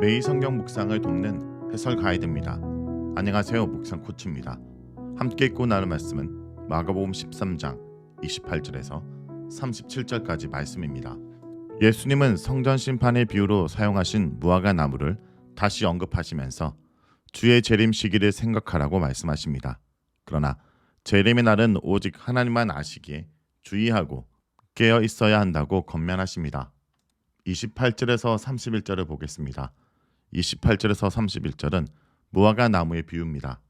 매일 성경 묵상을 돕는 해설 가이드입니다. 안녕하세요. 묵상 코치입니다. 함께 읽고 나눌 말씀은 마가복음 13장 28절에서 37절까지 말씀입니다. 예수님은 성전 심판의 비유로 사용하신 무화과 나무를 다시 언급하시면서 주의 재림 시기를 생각하라고 말씀하십니다. 그러나 재림의 날은 오직 하나님만 아시기에 주의하고 깨어 있어야 한다고 권면하십니다. 28절에서 31절을 보겠습니다. 28절에서 31절은 무화과 나무의 비유입니다.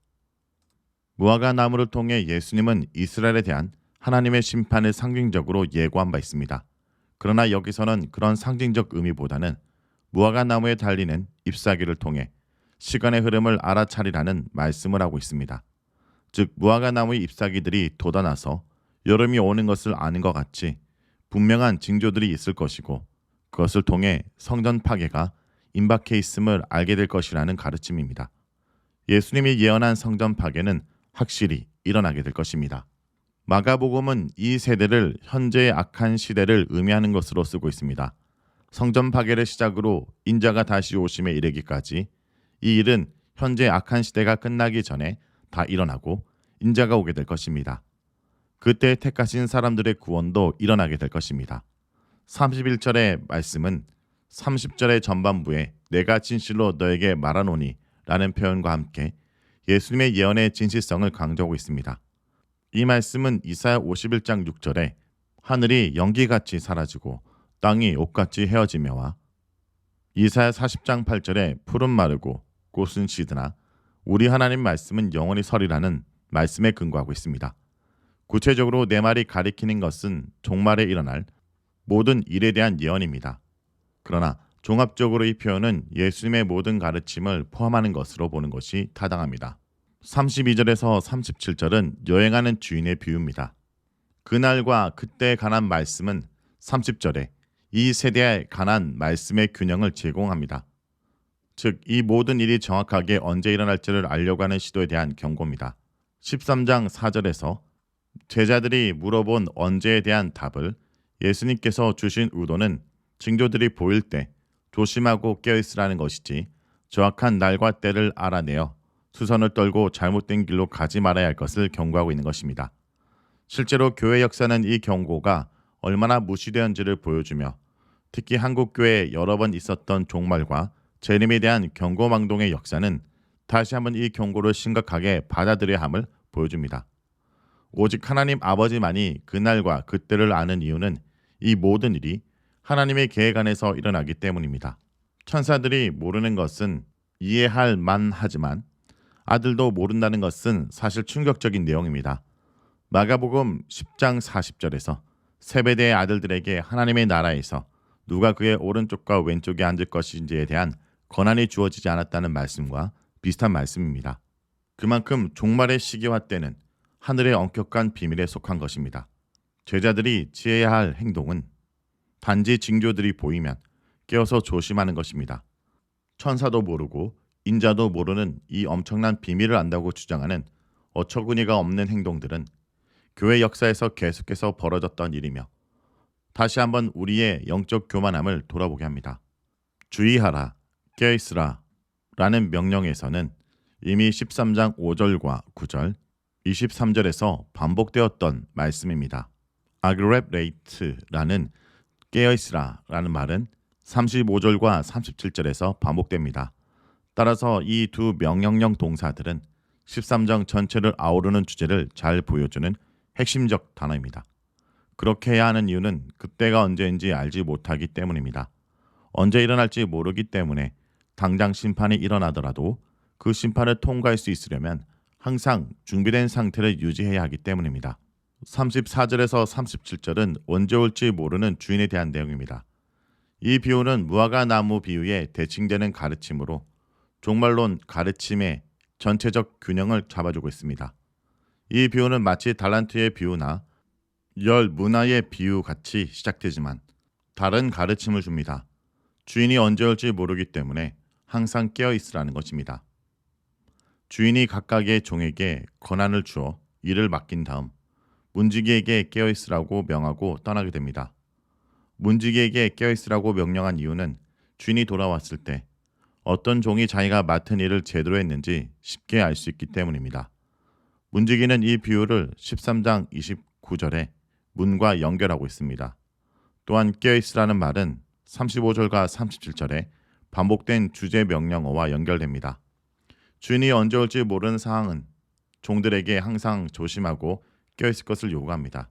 무화과 나무를 통해 예수님은 이스라엘에 대한 하나님의 심판을 상징적으로 예고한 바 있습니다. 그러나 여기서는 그런 상징적 의미보다는 무화과 나무에 달리는 잎사귀를 통해 시간의 흐름을 알아차리라는 말씀을 하고 있습니다. 즉 무화과 나무의 잎사귀들이 돋아나서 여름이 오는 것을 아는 것 같이 분명한 징조들이 있을 것이고 그것을 통해 성전 파괴가 임박해 있음을 알게 될 것이라는 가르침입니다. 예수님이 예언한 성전 파괴는 확실히 일어나게 될 것입니다. 마가복음은 이 세대를 현재의 악한 시대를 의미하는 것으로 쓰고 있습니다. 성전 파괴를 시작으로 인자가 다시 오심에 이르기까지 이 일은 현재 악한 시대가 끝나기 전에 다 일어나고 인자가 오게 될 것입니다. 그때 택하신 사람들의 구원도 일어나게 될 것입니다. 31절의 말씀은 30절의 전반부에 내가 진실로 너에게 말하노니 라는 표현과 함께 예수님의 예언의 진실성을 강조하고 있습니다. 이 말씀은 이사야 51장 6절에 하늘이 연기같이 사라지고 땅이 옷같이 헤어지며와 이사야 40장 8절에 푸른 마르고 꽃은 시드나 우리 하나님 말씀은 영원히 설이라는 말씀에 근거하고 있습니다. 구체적으로 내 말이 가리키는 것은 종말에 일어날 모든 일에 대한 예언입니다. 그러나 종합적으로 이 표현은 예수님의 모든 가르침을 포함하는 것으로 보는 것이 타당합니다. 32절에서 37절은 여행하는 주인의 비유입니다. 그날과 그때에 관한 말씀은 30절에 이 세대에 관한 말씀의 균형을 제공합니다. 즉, 이 모든 일이 정확하게 언제 일어날지를 알려고 하는 시도에 대한 경고입니다. 13장 4절에서 제자들이 물어본 언제에 대한 답을 예수님께서 주신 의도는 징조들이 보일 때 조심하고 깨어있으라는 것이지 정확한 날과 때를 알아내어 수선을 떨고 잘못된 길로 가지 말아야 할 것을 경고하고 있는 것입니다. 실제로 교회 역사는 이 경고가 얼마나 무시되었는지를 보여주며 특히 한국 교회에 여러 번 있었던 종말과 재림에 대한 경고망동의 역사는 다시 한번 이 경고를 심각하게 받아들여야 함을 보여줍니다. 오직 하나님 아버지만이 그날과 그때를 아는 이유는 이 모든 일이 하나님의 계획 안에서 일어나기 때문입니다. 천사들이 모르는 것은 이해할 만하지만 아들도 모른다는 것은 사실 충격적인 내용입니다. 마가복음 10장 40절에서 세베대의 아들들에게 하나님의 나라에서 누가 그의 오른쪽과 왼쪽에 앉을 것인지에 대한 권한이 주어지지 않았다는 말씀과 비슷한 말씀입니다. 그만큼 종말의 시기와 때는 하늘의 엄격한 비밀에 속한 것입니다. 제자들이 지혜해야 할 행동은 단지 징조들이 보이면 깨어서 조심하는 것입니다. 천사도 모르고 인자도 모르는 이 엄청난 비밀을 안다고 주장하는 어처구니가 없는 행동들은 교회 역사에서 계속해서 벌어졌던 일이며 다시 한번 우리의 영적 교만함을 돌아보게 합니다. 주의하라, 깨어있으라 라는 명령에서는 이미 13장 5절과 9절, 23절에서 반복되었던 말씀입니다. 아그랩 레이트라는 깨어 있으라라는 말은 35절과 37절에서 반복됩니다. 따라서 이 두 명령형 동사들은 13장 전체를 아우르는 주제를 잘 보여주는 핵심적 단어입니다. 그렇게 해야 하는 이유는 그때가 언제인지 알지 못하기 때문입니다. 언제 일어날지 모르기 때문에 당장 심판이 일어나더라도 그 심판을 통과할 수 있으려면 항상 준비된 상태를 유지해야 하기 때문입니다. 34절에서 37절은 언제 올지 모르는 주인에 대한 내용입니다. 이 비유는 무화과 나무 비유에 대칭되는 가르침으로 종말론 가르침의 전체적 균형을 잡아주고 있습니다. 이 비유는 마치 달란트의 비유나 열 문화의 비유 같이 시작되지만 다른 가르침을 줍니다. 주인이 언제 올지 모르기 때문에 항상 깨어 있으라는 것입니다. 주인이 각각의 종에게 권한을 주어 일을 맡긴 다음 문지기에게 깨어 있으라고 명하고 떠나게 됩니다. 문지기에게 깨어 있으라고 명령한 이유는 주인이 돌아왔을 때 어떤 종이 자기가 맡은 일을 제대로 했는지 쉽게 알 수 있기 때문입니다. 문지기는 이 비유를 13장 29절에 문과 연결하고 있습니다. 또한 깨어 있으라는 말은 35절과 37절에 반복된 주제 명령어와 연결됩니다. 주인이 언제 올지 모르는 상황은 종들에게 항상 조심하고 깨어있을 것을 요구합니다.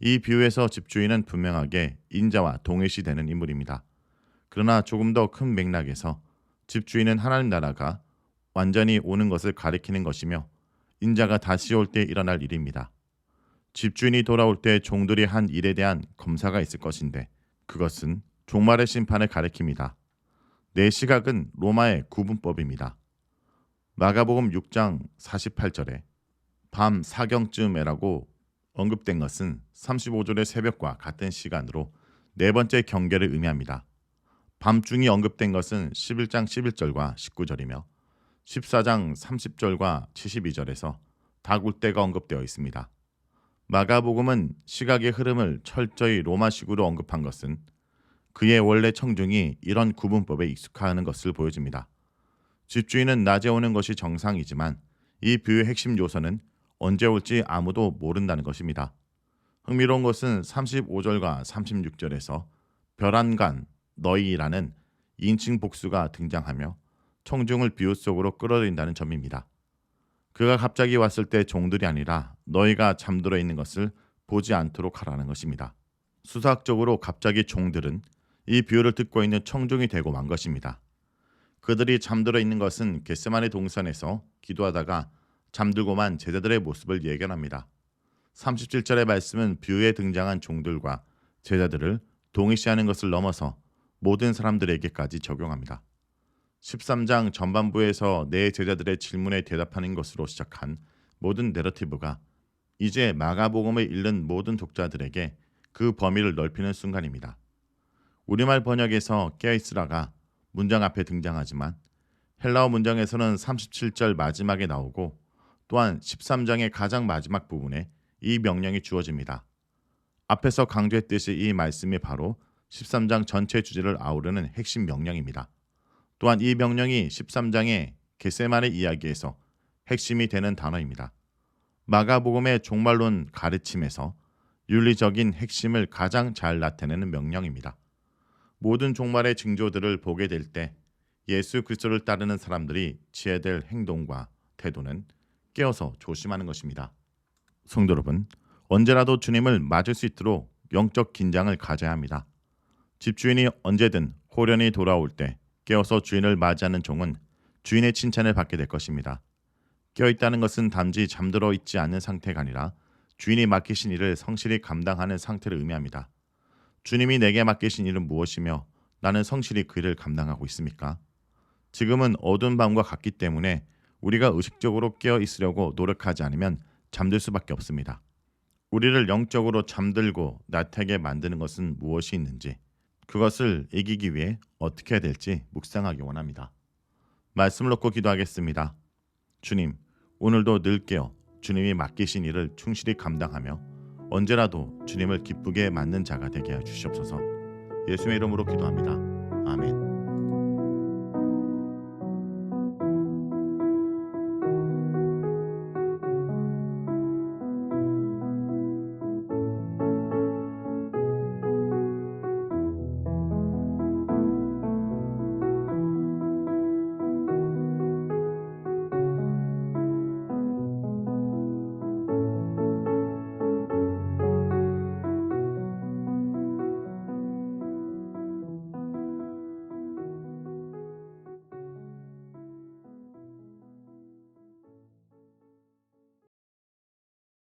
이 비유에서 집주인은 분명하게 인자와 동일시되는 인물입니다. 그러나 조금 더 큰 맥락에서 집주인은 하나님 나라가 완전히 오는 것을 가리키는 것이며 인자가 다시 올 때 일어날 일입니다. 집주인이 돌아올 때 종들이 한 일에 대한 검사가 있을 것인데 그것은 종말의 심판을 가리킵니다. 내 시각은 로마의 구분법입니다. 마가복음 6장 48절에 밤 사경쯤에라고 언급된 것은 35절의 새벽과 같은 시간으로 네 번째 경계를 의미합니다. 밤중이 언급된 것은 11장 11절과 19절이며 14장 30절과 72절에서 다굴 때가 언급되어 있습니다. 마가복음은 시각의 흐름을 철저히 로마식으로 언급한 것은 그의 원래 청중이 이런 구분법에 익숙하는 것을 보여줍니다. 집주인은 낮에 오는 것이 정상이지만 이 비유의 핵심 요소는 언제 올지 아무도 모른다는 것입니다. 흥미로운 것은 35절과 36절에서 별안간 너희라는 인칭 복수가 등장하며 청중을 비유 속으로 끌어들인다는 점입니다. 그가 갑자기 왔을 때 종들이 아니라 너희가 잠들어 있는 것을 보지 않도록 하라는 것입니다. 수사학적으로 갑자기 종들은 이 비유를 듣고 있는 청중이 되고 만 것입니다. 그들이 잠들어 있는 것은 겟세마네 동산에서 기도하다가 잠들고만 제자들의 모습을 예견합니다. 37절의 말씀은 비유에 등장한 종들과 제자들을 동일시하는 것을 넘어서 모든 사람들에게까지 적용합니다. 13장 전반부에서 내 제자들의 질문에 대답하는 것으로 시작한 모든 내러티브가 이제 마가복음을 읽는 모든 독자들에게 그 범위를 넓히는 순간입니다. 우리말 번역에서 깨어있으라가 문장 앞에 등장하지만 헬라어 문장에서는 37절 마지막에 나오고 또한 13장의 가장 마지막 부분에 이 명령이 주어집니다. 앞에서 강조했듯이 이 말씀이 바로 13장 전체 주제를 아우르는 핵심 명령입니다. 또한 이 명령이 13장의 게세만의 이야기에서 핵심이 되는 단어입니다. 마가복음의 종말론 가르침에서 윤리적인 핵심을 가장 잘 나타내는 명령입니다. 모든 종말의 징조들을 보게 될 때 예수 그리스도를 따르는 사람들이 지어야 될 행동과 태도는 깨어서 조심하는 것입니다. 성도 여러분, 언제라도 주님을 맞을 수 있도록 영적 긴장을 가져야 합니다. 집주인이 언제든 호련히 돌아올 때 깨어서 주인을 맞이하는 종은 주인의 칭찬을 받게 될 것입니다. 깨어 있다는 것은 단지 잠들어 있지 않는 상태가 아니라 주인이 맡기신 일을 성실히 감당하는 상태를 의미합니다. 주님이 내게 맡기신 일은 무엇이며 나는 성실히 그 일을 감당하고 있습니까? 지금은 어두운 밤과 같기 때문에 우리가 의식적으로 깨어 있으려고 노력하지 않으면 잠들 수밖에 없습니다. 우리를 영적으로 잠들고 나태하게 만드는 것은 무엇이 있는지 그것을 이기기 위해 어떻게 해야 될지 묵상하기 원합니다. 말씀을 놓고 기도하겠습니다. 주님, 오늘도 늘 깨어 주님이 맡기신 일을 충실히 감당하며 언제라도 주님을 기쁘게 맞는 자가 되게 해 주시옵소서. 예수의 이름으로 기도합니다.